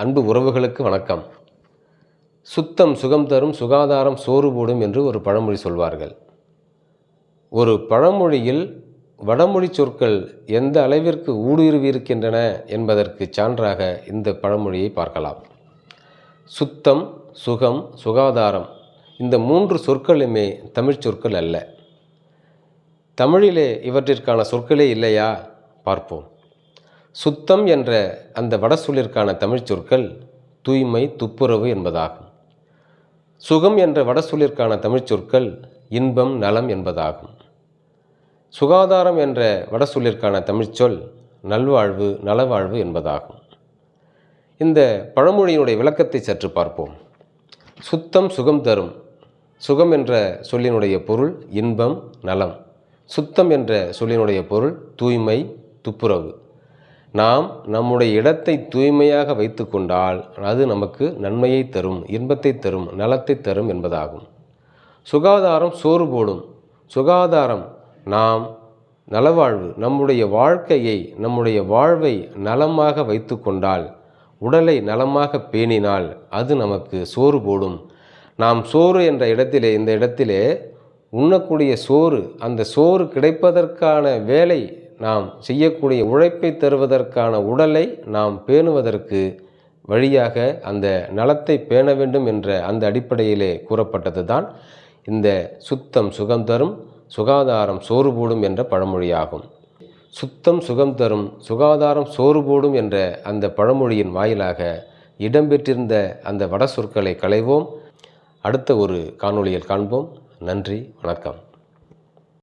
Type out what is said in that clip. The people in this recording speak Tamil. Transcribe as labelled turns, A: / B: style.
A: அன்பு உறவுகளுக்கு வணக்கம். சுத்தம் சுகம் தரும் சுகாதாரம் சோறு போடும் என்று ஒரு பழமொழி சொல்வார்கள். ஒரு பழமொழியில் வடமொழி சொற்கள் எந்த அளவிற்கு ஊடுருவி இருக்கின்றன என்பதற்கு சான்றாக இந்த பழமொழியை பார்க்கலாம். சுத்தம் சுகம் சுகாதாரம் இந்த மூன்று சொற்களுமே தமிழ் சொற்கள் அல்ல. தமிழிலே இவற்றிற்கான சொற்களே இல்லையா? பார்ப்போம். சுத்தம் என்ற அந்த வட சொல்லிற்கான தமிழ்ச் சொற்கள் தூய்மை துப்புரவு என்பதாகும். சுகம் என்ற வடசொல்லிற்கான தமிழ்ச் சொற்கள் இன்பம் நலம் என்பதாகும். சுகாதாரம் என்ற வடசொல்லிற்கான தமிழ்ச்சொல் நல்வாழ்வு நலவாழ்வு என்பதாகும். இந்த பழமொழியினுடைய விளக்கத்தை சற்று பார்ப்போம். சுத்தம் சுகம் தரும். சுகம் என்ற சொல்லினுடைய பொருள் இன்பம் நலம். சுத்தம் என்ற சொல்லினுடைய பொருள் தூய்மை துப்புரவு. நாம் நம்முடைய இடத்தை தூய்மையாக வைத்து கொண்டால் அது நமக்கு நன்மையை தரும் இன்பத்தை தரும் நலத்தை தரும் என்பதாகும். சுகாதாரம் சோறு போடும். சுகாதாரம் நாம் நலவாழ்வு நம்முடைய வாழ்க்கையை நம்முடைய வாழ்வை நலமாக வைத்து கொண்டால் உடலை நலமாக பேணினால் அது நமக்கு சோறு போடும். நாம் சோறு என்ற இடத்திலே இந்த இடத்திலே உண்ணக்கூடிய சோறு அந்த சோறு கிடைப்பதற்கான வேலை நாம் செய்யக்கூடிய உழைப்பை தருவதற்கான உடலை நாம் பேணுவதற்கு வழியாக அந்த நலத்தை பேண வேண்டும் என்ற அந்த அடிப்படையிலே கூறப்பட்டது தான் இந்த சுத்தம் சுகம் தரும் சுகாதாரம் சோறு போடும் என்ற பழமொழியாகும். சுத்தம் சுகம் தரும் சுகாதாரம் சோறு போடும் என்ற அந்த பழமொழியின் வாயிலாக இடம்பெற்றிருந்த அந்த வட சொற்களை களைவோம். அடுத்த ஒரு காணொளியில் காண்போம். நன்றி வணக்கம்.